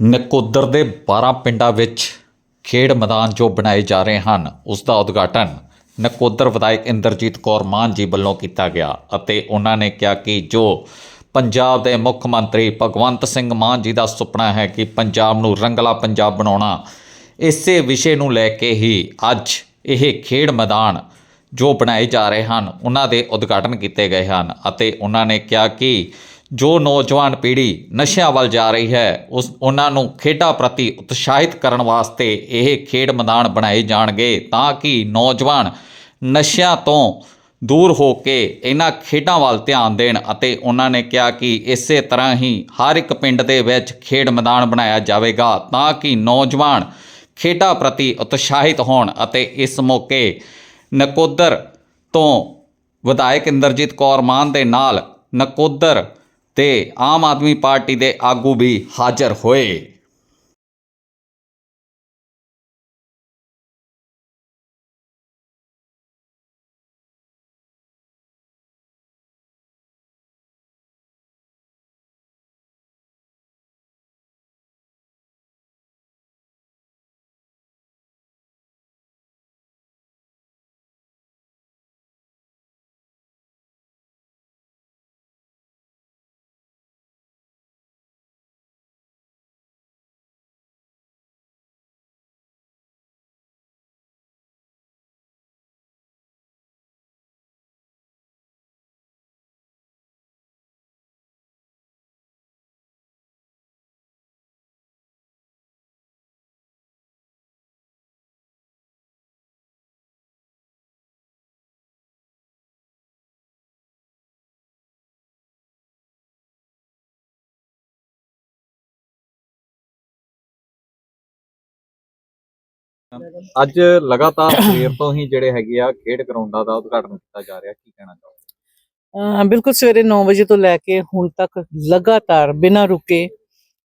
ਨਕੋਦਰ ਦੇ 12 ਪਿੰਡਾਂ ਵਿੱਚ ਖੇਡ ਮੈਦਾਨ ਜੋ ਬਣਾਏ ਜਾ ਰਹੇ ਹਨ, ਉਸ ਦਾ ਉਦਘਾਟਨ ਨਕੋਦਰ ਵਿਧਾਇਕ ਇੰਦਰਜੀਤ ਕੌਰ ਮਾਨ ਜੀ ਵੱਲੋਂ ਕੀਤਾ ਗਿਆ ਅਤੇ ਉਹਨਾਂ ਨੇ ਕਿਹਾ ਕਿ ਜੋ ਪੰਜਾਬ ਦੇ ਮੁੱਖ ਮੰਤਰੀ ਭਗਵੰਤ ਸਿੰਘ ਮਾਨ ਜੀ ਦਾ ਸੁਪਨਾ ਹੈ ਕਿ ਪੰਜਾਬ ਨੂੰ ਰੰਗਲਾ ਪੰਜਾਬ ਬਣਾਉਣਾ, ਇਸੇ ਵਿਸ਼ੇ ਨੂੰ ਲੈ ਕੇ ਹੀ ਅੱਜ ਇਹ ਖੇਡ ਮੈਦਾਨ ਜੋ ਬਣਾਏ ਜਾ ਰਹੇ ਹਨ, ਉਹਨਾਂ ਦੇ ਉਦਘਾਟਨ ਕੀਤੇ ਗਏ ਹਨ ਅਤੇ ਉਹਨਾਂ ਨੇ ਕਿਹਾ ਕਿ ਜੋ ਨੌਜਵਾਨ ਪੀੜ੍ਹੀ ਨਸ਼ਿਆਂ ਵੱਲ ਜਾ ਰਹੀ ਹੈ, ਉਸ, ਉਹਨਾਂ ਨੂੰ ਖੇਡਾਂ ਪ੍ਰਤੀ ਉਤਸ਼ਾਹਿਤ ਕਰਨ ਵਾਸਤੇ ਇਹ ਖੇਡ ਮੈਦਾਨ ਬਣਾਏ ਜਾਣਗੇ ਤਾਂ ਕਿ ਨੌਜਵਾਨ ਨਸ਼ਿਆਂ ਤੋਂ ਦੂਰ ਹੋ ਕੇ ਇਹਨਾਂ ਖੇਡਾਂ ਵੱਲ ਧਿਆਨ ਦੇਣ ਅਤੇ ਉਹਨਾਂ ਨੇ ਕਿਹਾ ਕਿ ਇਸੇ ਤਰ੍ਹਾਂ ਹੀ ਹਰ ਇੱਕ ਪਿੰਡ ਦੇ ਵਿੱਚ ਖੇਡ ਮੈਦਾਨ ਬਣਾਇਆ ਜਾਵੇਗਾ ਤਾਂ ਕਿ ਨੌਜਵਾਨ ਖੇਡਾਂ ਪ੍ਰਤੀ ਉਤਸ਼ਾਹਿਤ ਹੋਣ ਅਤੇ ਇਸ ਮੌਕੇ ਨਕੋਦਰ ਤੋਂ ਵਿਧਾਇਕ ਇੰਦਰਜੀਤ ਕੌਰ ਮਾਨ ਦੇ ਨਾਲ ਨਕੋਦਰ ਤੇ ਆਮ ਆਦਮੀ ਪਾਰਟੀ ਦੇ ਆਗੂ ਵੀ ਹਾਜ਼ਰ ਹੋਏ। ਅੱਜ ਲਗਾਤਾਰ ਸਵੇਰ ਤੋਂ ਹੀ ਜਿਹੜੇ ਹੈਗੇ ਆ ਖੇਡ ਗਰਾਊਂਡਾਂ ਦਾ ਉਦਘਾਟਨ ਕੀਤਾ ਜਾ ਰਿਹਾ, ਕੀ ਕਹਿਣਾ ਚਾਹੋਗੇ? ਬਿਲਕੁਲ ਸਵੇਰੇ 9 ਵਜੇ ਤੋਂ ਲੈ ਕੇ ਹੁਣ ਤੱਕ ਲਗਾਤਾਰ ਬਿਨਾਂ ਰੁਕੇ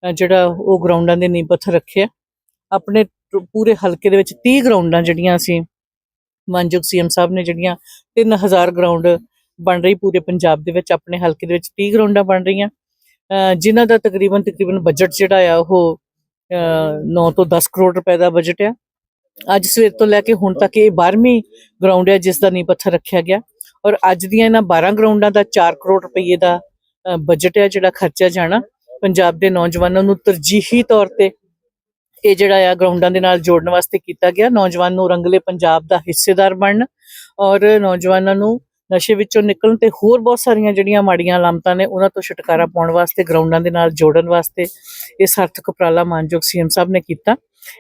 ਜਿਹੜਾ ਉਹ ਗਰਾਊਂਡਾਂ ਦੇ ਨੀਂਹ ਪੱਥਰ ਰੱਖਿਆ ਆਪਣੇ ਪੂਰੇ ਹਲਕੇ ਦੇ ਵਿੱਚ 30 ਗਰਾਊਂਡਾਂ ਜਿਹੜੀਆਂ ਸੀ ਮਾਨਯੋਗ ਸੀਐਮ ਸਾਹਿਬ ਨੇ ਜਿਹੜੀਆਂ 3000 ਗਰਾਊਂਡ ਬਣ ਰਹੀ ਪੂਰੇ ਪੰਜਾਬ ਦੇ ਵਿੱਚ, ਆਪਣੇ ਹਲਕੇ ਦੇ ਵਿੱਚ 30 ਗਰਾਊਂਡਾਂ ਬਣ ਰਹੀਆਂ। ਜਿਨ੍ਹਾਂ ਦਾ ਤਕਰੀਬਨ ਤਕਰੀਬਨ ਬਜਟ ਜਿਹੜਾ ਆ ਉਹ 9 ਤੋਂ 10 ਕਰੋੜ ਰੁਪਏ ਦਾ ਬਜਟ ਆ। ਅੱਜ ਸਵੇਰ ਤੋਂ ਲੈ ਕੇ ਹੁਣ ਤੱਕ ਇਹ 12ਵੀਂ ਗਰਾਊਂਡ ਹੈ ਜਿਸ ਦਾ ਨੀਂਹ ਪੱਥਰ ਰੱਖਿਆ ਗਿਆ। ਔਰ ਅੱਜ ਦੀਆਂ ਇਹਨਾਂ 12 ਗਰਾਊਂਡਾਂ ਦਾ 4 ਕਰੋੜ ਰੁਪਏ ਦਾ ਬਜਟ ਹੈ ਜਿਹੜਾ ਖਰਚਿਆ ਜਾਣਾ। ਪੰਜਾਬ ਦੇ ਨੌਜਵਾਨਾਂ ਨੂੰ ਤਰਜੀਹੀ ਤੌਰ ਤੇ ਇਹ ਜਿਹੜਾ ਆ ਗਰਾਊਂਡਾਂ ਦੇ ਨਾਲ ਜੋੜਨ ਵਾਸਤੇ ਕੀਤਾ ਗਿਆ। ਨੌਜਵਾਨ ਨੂੰ ਰੰਗਲੇ ਪੰਜਾਬ ਦਾ ਹਿੱਸੇਦਾਰ ਬਣਨ ਔਰ ਨੌਜਵਾਨਾਂ ਨੂੰ ਨਸ਼ੇ ਵਿੱਚੋਂ ਨਿਕਲਣ ਤੇ ਹੋਰ ਬਹੁਤ ਸਾਰੀਆਂ ਜਿਹੜੀਆਂ ਮਾੜੀਆਂ ਲਾਮਤਾਂ ਨੇ, ਉਹਨਾਂ ਤੋਂ ਛੁਟਕਾਰਾ ਪਾਉਣ ਵਾਸਤੇ ਗਰਾਊਂਡਾਂ ਦੇ ਨਾਲ ਜੋੜਨ ਵਾਸਤੇ ਇਹ ਸਾਰਥਕ ਉਪਰਾਲਾ ਮਾਨਯੋਗ ਸੀਐਮ ਸਾਹਿਬ ਨੇ ਕੀਤਾ।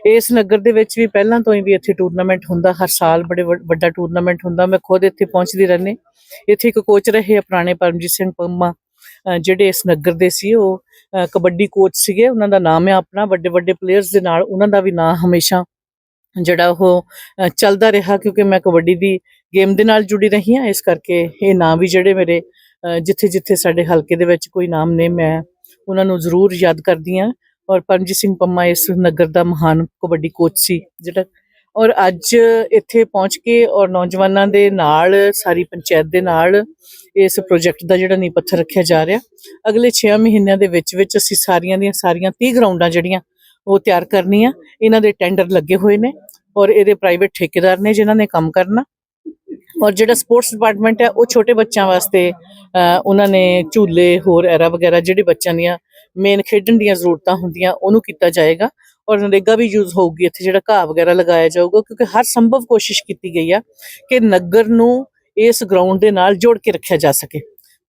ਇਸ ਨਗਰ ਦੇ ਵਿੱਚ ਵੀ ਪਹਿਲਾਂ ਤੋਂ ਹੀ ਵੀ ਇੱਥੇ ਟੂਰਨਾਮੈਂਟ ਹੁੰਦਾ, ਹਰ ਸਾਲ ਬੜੇ ਵੱਡਾ ਟੂਰਨਾਮੈਂਟ ਹੁੰਦਾ। ਮੈਂ ਖੁਦ ਇੱਥੇ ਪਹੁੰਚਦੀ ਰਹਿੰਦੀ। ਇੱਥੇ ਇੱਕ ਕੋਚ ਰਹੇ ਆ ਪੁਰਾਣੇ ਪਰਮਜੀਤ ਸਿੰਘ ਪੰਮਾ ਜਿਹੜੇ ਇਸ ਨਗਰ ਦੇ ਸੀ, ਉਹ ਕਬੱਡੀ ਕੋਚ ਸੀਗੇ। ਉਹਨਾਂ ਦਾ ਨਾਮ ਹੈ ਆਪਣਾ। ਵੱਡੇ ਵੱਡੇ ਪਲੇਅਰਸ ਦੇ ਨਾਲ ਉਹਨਾਂ ਦਾ ਵੀ ਨਾਮ ਹਮੇਸ਼ਾ, ਜਿਹੜਾ ਉਹ ਚੱਲਦਾ ਰਿਹਾ। ਕਿਉਂਕਿ ਮੈਂ ਕਬੱਡੀ ਦੀ ਗੇਮ ਦੇ ਨਾਲ ਜੁੜੀ ਰਹੀ ਹਾਂ। ਇਸ ਕਰਕੇ ਇਹ ਨਾਮ ਵੀ ਜਿਹੜੇ ਮੇਰੇ ਜਿੱਥੇ ਜਿੱਥੇ ਸਾਡੇ ਹਲਕੇ ਦੇ ਵਿੱਚ ਕੋਈ ਨਾਮ ਨੇ, ਮੈਂ ਉਹਨਾਂ ਨੂੰ ਜ਼ਰੂਰ ਯਾਦ ਕਰਦੀ ਹਾਂ। ਔਰ ਪਰਮਜੀਤ ਸਿੰਘ ਪੰਮਾ ਇਸ ਨਗਰ ਦਾ ਮਹਾਨ ਕਬੱਡੀ ਕੋਚ ਸੀ ਜਿਹੜਾ। ਔਰ ਅੱਜ ਇੱਥੇ ਪਹੁੰਚ ਕੇ ਔਰ ਨੌਜਵਾਨਾਂ ਦੇ ਨਾਲ, ਸਾਰੀ ਪੰਚਾਇਤ ਦੇ ਨਾਲ ਇਸ ਪ੍ਰੋਜੈਕਟ ਦਾ ਜਿਹੜਾ ਨੀਂਹ ਪੱਥਰ ਰੱਖਿਆ ਜਾ ਰਿਹਾ। ਅਗਲੇ 6 ਮਹੀਨਿਆਂ ਦੇ ਵਿੱਚ ਵਿੱਚ ਅਸੀਂ ਸਾਰੀਆਂ ਦੀਆਂ ਸਾਰੀਆਂ 30 ਗਰਾਊਂਡਾਂ ਜਿਹੜੀਆਂ ਉਹ ਤਿਆਰ ਕਰਨੀਆਂ। ਇਹਨਾਂ ਦੇ ਟੈਂਡਰ ਲੱਗੇ ਹੋਏ ਨੇ ਔਰ ਇਹਦੇ ਪ੍ਰਾਈਵੇਟ ਠੇਕੇਦਾਰ ਨੇ ਜਿਨ੍ਹਾਂ ਨੇ ਕੰਮ ਕਰਨਾ। ਔਰ ਜਿਹੜਾ ਸਪੋਰਟਸ ਡਿਪਾਰਟਮੈਂਟ ਹੈ, ਉਹ ਛੋਟੇ ਬੱਚਿਆਂ ਵਾਸਤੇ ਉਹਨਾਂ ਨੇ ਝੂਲੇ, ਹੋਰ ਐਰਾ ਵਗੈਰਾ ਜਿਹੜੇ ਬੱਚਿਆਂ ਦੀਆਂ ਮੇਨ ਖੇਡਣ ਦੀਆਂ ਜ਼ਰੂਰਤਾਂ ਹੁੰਦੀਆਂ, ਉਹਨੂੰ ਕੀਤਾ ਜਾਏਗਾ। ਔਰ ਨਰੇਗਾ ਵੀ ਯੂਜ਼ ਹੋਊਗੀ, ਇੱਥੇ ਜਿਹੜਾ ਘਾਹ ਵਗੈਰਾ ਲਗਾਇਆ ਜਾਊਗਾ, ਕਿਉਂਕਿ ਹਰ ਸੰਭਵ ਕੋਸ਼ਿਸ਼ ਕੀਤੀ ਗਈ ਆ ਕਿ ਨਗਰ ਨੂੰ ਇਸ ਗਰਾਊਂਡ ਦੇ ਨਾਲ ਜੋੜ ਕੇ ਰੱਖਿਆ ਜਾ ਸਕੇ।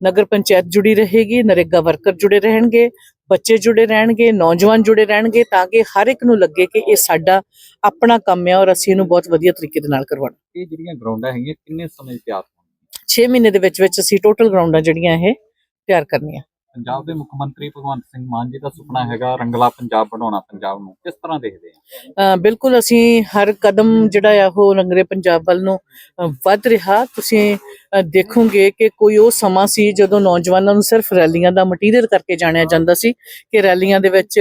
ਨਗਰ ਪੰਚਾਇਤ ਜੁੜੀ ਰਹੇਗੀ, ਨਰੇਗਾ ਵਰਕਰ ਜੁੜੇ ਰਹਿਣਗੇ ਬੱਚੇ ਜੁੜੇ ਰਹਿਣਗੇ ਨੌਜਵਾਨ ਜੁੜੇ ਰਹਿਣਗੇ ਤਾਂ ਕਿ ਹਰ ਇੱਕ ਨੂੰ ਲੱਗੇ ਕਿ ਇਹ ਸਾਡਾ ਆਪਣਾ ਕੰਮ ਹੈ ਔਰ ਅਸੀਂ ਇਹਨੂੰ ਬਹੁਤ ਵਧੀਆ ਤਰੀਕੇ ਦੇ ਨਾਲ ਕਰਵਾਉਣਾ। ਇਹ ਜਿਹੜੀਆਂ ਗਰਾਊਂਡਾਂ ਹੈਗੀਆਂ ਕਿੰਨੇ ਸਮੇਂ 'ਚ ਤਿਆਰ ਹੋਣਗੀਆਂ? 6 ਮਹੀਨੇ ਦੇ ਵਿੱਚ ਵਿੱਚ ਅਸੀਂ ਟੋਟਲ ਗਰਾਊਂਡਾਂ ਜਿਹੜੀਆਂ ਇਹ ਤਿਆਰ ਕਰਨੀਆਂ। ਪੰਜਾਬ ਦੇ ਮੁੱਖ ਮੰਤਰੀ ਭਗਵੰਤ ਸਿੰਘ ਮਾਨ ਜੀ ਦਾ ਸੁਪਨਾ ਹੈਗਾ ਰੰਗਲਾ ਪੰਜਾਬ ਬਣਾਉਣਾ ਪੰਜਾਬ ਨੂੰ। ਕਿਸ ਤਰ੍ਹਾਂ ਦੇਖਦੇ ਆ? ਬਿਲਕੁਲ ਅਸੀਂ ਹਰ ਕਦਮ ਜਿਹੜਾ ਆ ਉਹ ਰੰਗਰੇ ਪੰਜਾਬ ਵੱਲ ਨੂੰ ਵੱਧ ਰਿਹਾ। ਤੁਸੀਂ ਦੇਖੋਗੇ ਕਿ ਕੋਈ ਉਹ ਸਮਾਂ ਸੀ ਜਦੋਂ ਨੌਜਵਾਨਾਂ ਨੂੰ ਸਿਰਫ ਰੈਲੀਆਂ ਦਾ ਮਟੀਰੀਅਲ ਕਰਕੇ ਜਾਣਿਆ ਜਾਂਦਾ ਸੀ ਕਿ ਰੈਲੀਆਂ ਦੇ ਵਿੱਚ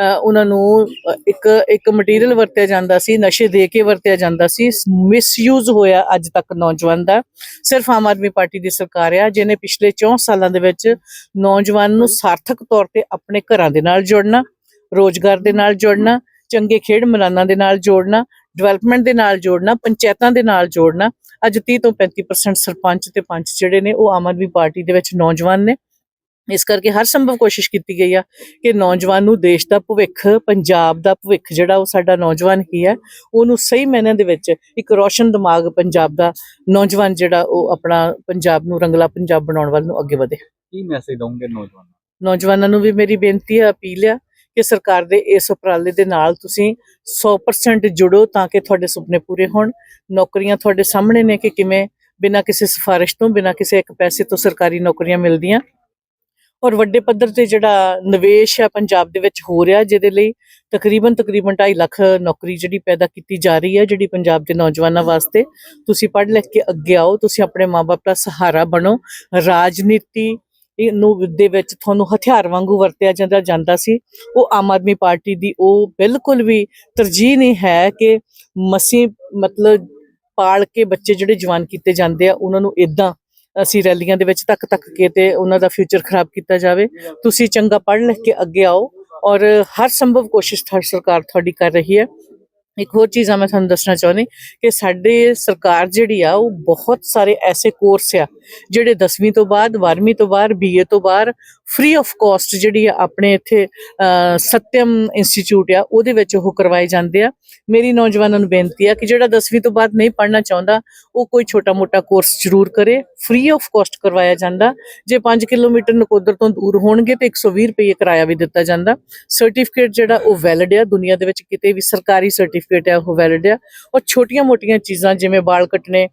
ਉਹਨਾਂ ਨੂੰ ਇੱਕ ਇੱਕ ਮਟੀਰੀਅਲ ਵਰਤਿਆ ਜਾਂਦਾ ਸੀ, ਨਸ਼ੇ ਦੇ ਕੇ ਵਰਤਿਆ ਜਾਂਦਾ ਸੀ ਮਿਸਯੂਜ਼ ਹੋਇਆ ਅੱਜ ਤੱਕ ਨੌਜਵਾਨ ਦਾ। ਸਿਰਫ ਆਮ ਆਦਮੀ ਪਾਰਟੀ ਦੀ ਸਰਕਾਰ ਆ, ਜਿਹਨੇ ਪਿਛਲੇ 64 ਸਾਲਾਂ ਦੇ ਵਿੱਚ ਨੌਜਵਾਨ ਨੂੰ ਸਾਰਥਕ ਤੌਰ ਤੇ ਆਪਣੇ ਘਰਾਂ ਦੇ ਨਾਲ ਜੋੜਨਾ, ਰੋਜ਼ਗਾਰ ਦੇ ਨਾਲ ਜੋੜਨਾ, ਚੰਗੇ ਖੇਡ ਮੈਦਾਨਾਂ ਦੇ ਨਾਲ ਜੋੜਨਾ ਡਿਵੈਲਪਮੈਂਟ ਦੇ ਨਾਲ ਜੋੜਨਾ, ਪੰਚਾਇਤਾਂ ਦੇ ਨਾਲ ਜੋੜਨਾ। ਅੱਜ 30 ਤੋਂ 35% ਸਰਪੰਚ ਤੇ ਪੰਚ ਜਿਹੜੇ ਨੇ, ਉਹ ਆਮ ਆਦਮੀ ਪਾਰਟੀ ਦੇ ਵਿੱਚ ਨੌਜਵਾਨ ਨੇ। ਇਸ ਕਰਕੇ ਹਰ ਸੰਭਵ ਕੋਸ਼ਿਸ਼ ਕੀਤੀ ਗਈ ਆ ਕਿ ਨੌਜਵਾਨ ਨੂੰ ਦੇਸ਼ ਦਾ ਭਵਿੱਖ ਪੰਜਾਬ ਦਾ ਭਵਿੱਖ ਜਿਹੜਾ ਉਹ ਸਾਡਾ ਨੌਜਵਾਨ ਹੀ ਹੈ ਉਹਨੂੰ ਸਹੀ ਮਾਇਨਿਆਂ ਦੇ ਵਿੱਚ ਇੱਕ ਰੋਸ਼ਨ ਦਿਮਾਗ ਪੰਜਾਬ ਦਾ ਨੌਜਵਾਨ ਜਿਹੜਾ ਉਹ ਆਪਣਾ ਪੰਜਾਬ ਨੂੰ ਰੰਗਲਾ ਪੰਜਾਬ ਬਣਾਉਣ ਵੱਲ ਨੂੰ ਅੱਗੇ ਵਧੇ। ਕੀ ਮੈਸੇਜ ਦਵੋਗੇ ਨੌਜਵਾਨਾਂ ਨੌਜਵਾਨਾਂ ਨੂੰ ਵੀ ਮੇਰੀ ਬੇਨਤੀ ਹੈ ਅਪੀਲ ਹੈ ਕਿ ਸਰਕਾਰ ਦੇ ਇਸ ਉਪਰਾਲੇ ਦੇ ਨਾਲ ਤੁਸੀਂ 100% ਜੁੜੋ ਤਾਂ ਕਿ ਤੁਹਾਡੇ ਸੁਪਨੇ ਪੂਰੇ ਹੋਣ। ਨੌਕਰੀਆਂ ਤੁਹਾਡੇ ਸਾਹਮਣੇ ਨੇ ਕਿ ਕਿਵੇਂ? ਬਿਨਾਂ ਕਿਸੇ ਸਿਫਾਰਿਸ਼ ਤੋਂ ਬਿਨਾਂ ਕਿਸੇ ਇੱਕ ਪੈਸੇ ਤੋਂ ਸਰਕਾਰੀ ਨੌਕਰੀਆਂ ਮਿਲਦੀਆਂ। ਔਰ ਵੱਡੇ ਪੱਧਰ ਤੇ ਜਿਹੜਾ ਨਿਵੇਸ਼ ਹੈ ਪੰਜਾਬ ਦੇ ਵਿੱਚ ਹੋ ਰਿਹਾ ਜਿਹਦੇ ਲਈ ਤਕਰੀਬਨ ਤਕਰੀਬਨ 2.5 ਲੱਖ ਨੌਕਰੀ ਜਿਹੜੀ ਪੈਦਾ ਕੀਤੀ ਜਾ ਰਹੀ ਹੈ, ਜਿਹੜੀ ਪੰਜਾਬ ਦੇ ਨੌਜਵਾਨਾਂ ਵਾਸਤੇ। ਤੁਸੀਂ ਪੜ੍ਹ ਲਿਖ ਕੇ ਅੱਗੇ ਆਓ, ਤੁਸੀਂ ਆਪਣੇ ਮਾਪੇ ਦਾ ਸਹਾਰਾ ਬਣੋ। ਰਾਜਨੀਤੀ ਨੂੰ ਦੇ ਵਿੱਚ ਤੁਹਾਨੂੰ ਹਥਿਆਰ ਵਾਂਗੂ ਵਰਤਿਆ ਜਾਂਦਾ ਜਾਂਦਾ ਸੀ। ਉਹ ਆਮ ਆਦਮੀ ਪਾਰਟੀ ਦੀ ਉਹ ਬਿਲਕੁਲ ਵੀ ਤਰਜੀਹ ਨਹੀਂ ਹੈ ਕਿ ਮਸੀਂ ਮਤਲਬ ਪਾਲ ਕੇ ਬੱਚੇ ਜਿਹੜੇ ਜਵਾਨ ਕੀਤੇ ਜਾਂਦੇ ਆ, ਉਹਨਾਂ ਨੂੰ ਇਦਾਂ ਅਸੀਂ ਰੈਲੀਆਂ ਦੇ ਵਿੱਚ ਤੱਕ ਤੱਕ ਕੇ ਤੇ ਉਹਨਾਂ ਦਾ ਫਿਊਚਰ ਖਰਾਬ ਕੀਤਾ ਜਾਵੇ। ਤੁਸੀਂ ਚੰਗਾ ਪੜ੍ਹ ਲਿਖ ਕੇ ਅੱਗੇ ਆਓ ਔਰ ਹਰ ਸੰਭਵ ਕੋਸ਼ਿਸ਼ ਸਰਕਾਰ ਤੁਹਾਡੀ ਕਰ ਰਹੀ ਹੈ। ਇੱਕ ਹੋਰ ਚੀਜ਼ ਆ ਮੈਂ ਤੁਹਾਨੂੰ ਦੱਸਣਾ ਚਾਹੁੰਦੀ ਕਿ ਸਾਡੇ ਸਰਕਾਰ ਜਿਹੜੀ ਆ, ਉਹ ਬਹੁਤ ਸਾਰੇ ਐਸੇ ਕੋਰਸ ਆ, ਜਿਹੜੇ 10ਵੀਂ ਤੋਂ ਬਾਅਦ 12ਵੀਂ ਤੋਂ ਬਾਅਦ ਬੀਏ ਤੋਂ ਬਾਅਦ ਫ੍ਰੀ ਆਫ ਕਾਸਟ ਜਿਹੜੀ ਆ ਆਪਣੇ ਇੱਥੇ ਸਤਿਅਮ ਇੰਸਟੀਚਿਊਟ ਆ, ਉਹਦੇ ਵਿੱਚ ਉਹ ਕਰਵਾਏ ਜਾਂਦੇ ਆ। ਮੇਰੀ ਨੌਜਵਾਨਾਂ ਨੂੰ ਬੇਨਤੀ ਆ ਕਿ ਜਿਹੜਾ 10ਵੀਂ ਤੋਂ ਬਾਅਦ ਨਹੀਂ ਪੜ੍ਹਨਾ ਚਾਹੁੰਦਾ, ਉਹ ਕੋਈ ਛੋਟਾ-ਮੋਟਾ ਕੋਰਸ ਜ਼ਰੂਰ ਕਰੇ। ਫ੍ਰੀ ਆਫ ਕਾਸਟ ਕਰਵਾਇਆ ਜਾਂਦਾ। ਜੇ 5 ਕਿਲੋਮੀਟਰ ਨਕੋਦਰ ਤੋਂ ਦੂਰ ਹੋਣਗੇ ਤੇ 120 ਰੁਪਏ ਕਿਰਾਇਆ ਵੀ ਦਿੱਤਾ ਜਾਂਦਾ। ਸਰਟੀਫਿਕੇਟ ਜਿਹੜਾ ਉਹ ਵੈਲਿਡ ਆ, ਦੁਨੀਆ ਦੇ ਵਿੱਚ ਕਿਤੇ ਵੀ ਸਰਕਾਰੀ ਸਰਟੀਫਿਕੇਟ ਆ ਉਹ ਵੈਲਿਡ ਆ ਔਰ ਛੋਟੀਆਂ-ਮੋਟੀਆਂ ਚੀਜ਼ਾਂ ਜਿਵੇਂ ਵਾਲ ਕੱਟਣੇ,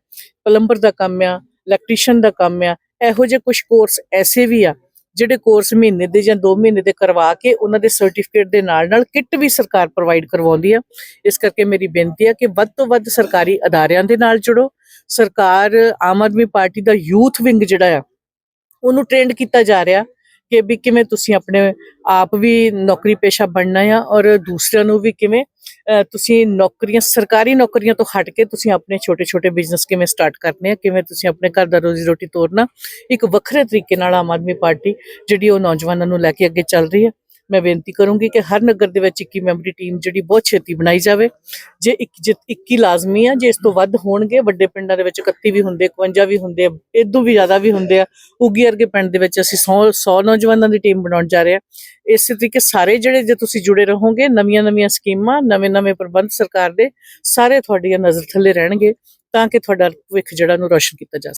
ਪਲੰਬਰ ਦਾ ਕੰਮ ਆ ਇਲੈਕਟ੍ਰੀਸ਼ੀਅਨ ਦਾ ਕੰਮ ਆ, ਇਹੋ ਜਿਹੇ ਕੁਝ ਕੋਰਸ ਐਸੇ ਵੀ ਆ, ਜਿਹੜੇ ਕੋਰਸ ਮਹੀਨੇ ਦੇ ਜਾਂ 2 ਮਹੀਨੇ ਦੇ ਕਰਵਾ ਕੇ ਉਹਨਾਂ ਦੇ ਸਰਟੀਫਿਕੇਟ ਦੇ ਨਾਲ ਨਾਲ ਕਿੱਟ ਵੀ ਸਰਕਾਰ ਪ੍ਰੋਵਾਈਡ ਕਰਵਾਉਂਦੀ ਆ। ਇਸ ਕਰਕੇ ਮੇਰੀ ਬੇਨਤੀ ਆ ਕਿ ਵੱਧ ਤੋਂ ਵੱਧ ਸਰਕਾਰੀ ਅਦਾਰਿਆਂ ਦੇ ਨਾਲ ਜੁੜੋ। ਸਰਕਾਰ ਆਮ ਆਦਮੀ ਪਾਰਟੀ ਦਾ ਯੂਥ ਵਿੰਗ ਜਿਹੜਾ ਆ, ਉਹਨੂੰ ਟ੍ਰੇਨਡ ਕੀਤਾ ਜਾ ਰਿਹਾ। ਕਿ ਵੀ ਕਿਵੇਂ ਤੁਸੀਂ ਆਪਣੇ ਆਪ ਵੀ ਨੌਕਰੀ ਪੇਸ਼ਾ ਬਣਨਾ ਆ ਔਰ ਦੂਸਰਿਆਂ ਨੂੰ ਵੀ ਕਿਵੇਂ ਤੁਸੀਂ ਨੌਕਰੀਆਂ, ਸਰਕਾਰੀ ਨੌਕਰੀਆਂ ਤੋਂ ਹਟ ਕੇ ਤੁਸੀਂ ਆਪਣੇ ਛੋਟੇ-ਛੋਟੇ ਬਿਜ਼ਨਸ ਕਿਵੇਂ ਸਟਾਰਟ ਕਰਨੇ ਆ, ਕਿਵੇਂ ਤੁਸੀਂ ਆਪਣੇ ਘਰ ਦਾ ਰੋਜ਼ੀ ਰੋਟੀ ਤੋਰਨਾ, ਇੱਕ ਵੱਖਰੇ ਤਰੀਕੇ ਨਾਲ ਆਮ ਆਦਮੀ ਪਾਰਟੀ ਜਿਹੜੀ ਉਹ ਨੌਜਵਾਨਾਂ ਨੂੰ ਲੈ ਕੇ ਅੱਗੇ ਚੱਲ ਰਹੀ ਹੈ। ਮੈਂ ਬੇਨਤੀ ਕਰੂੰਗੀ ਕਿ ਹਰ ਨਗਰ ਦੇ ਵਿੱਚ 21 ਮੈਂਬਰੀ ਟੀਮ ਜਿਹੜੀ ਬਹੁਤ ਛੇਤੀ ਬਣਾਈ ਜਾਵੇ। ਜੇ ਇੱਕ ਜੇ 21 ਲਾਜ਼ਮੀ ਆ ਜੇ ਇਸ ਤੋਂ ਵੱਧ ਹੋਣਗੇ ਵੱਡੇ ਪਿੰਡਾਂ ਦੇ ਵਿੱਚ 31 ਵੀ ਹੁੰਦੇ 51 ਵੀ ਹੁੰਦੇ ਆ, ਇਦੋਂ ਵੀ ਜ਼ਿਆਦਾ ਵੀ ਹੁੰਦੇ ਆ ਉਗੀ ਵਰਗੇ ਪਿੰਡ ਦੇ ਵਿੱਚ ਅਸੀਂ 100 100 ਨੌਜਵਾਨਾਂ ਦੀ ਟੀਮ ਬਣਾਉਣ ਜਾ ਰਹੇ ਆ। ਇਸੇ ਤਰੀਕੇ ਸਾਰੇ ਜਿਹੜੇ ਜੇ ਤੁਸੀਂ ਜੁੜੇ ਰਹੋਗੇ ਨਵੀਆਂ ਨਵੀਆਂ ਸਕੀਮਾਂ ਨਵੇਂ ਨਵੇਂ ਪ੍ਰਬੰਧ ਸਰਕਾਰ ਦੇ ਸਾਰੇ ਤੁਹਾਡੀਆਂ ਨਜ਼ਰ ਥੱਲੇ ਰਹਿਣਗੇ ਤਾਂ ਕਿ ਤੁਹਾਡਾ ਭਵਿੱਖ ਜਿਹੜਾ ਨੂੰ ਰੋਸ਼ਨ ਕੀਤਾ ਜਾ ਸਕੇ।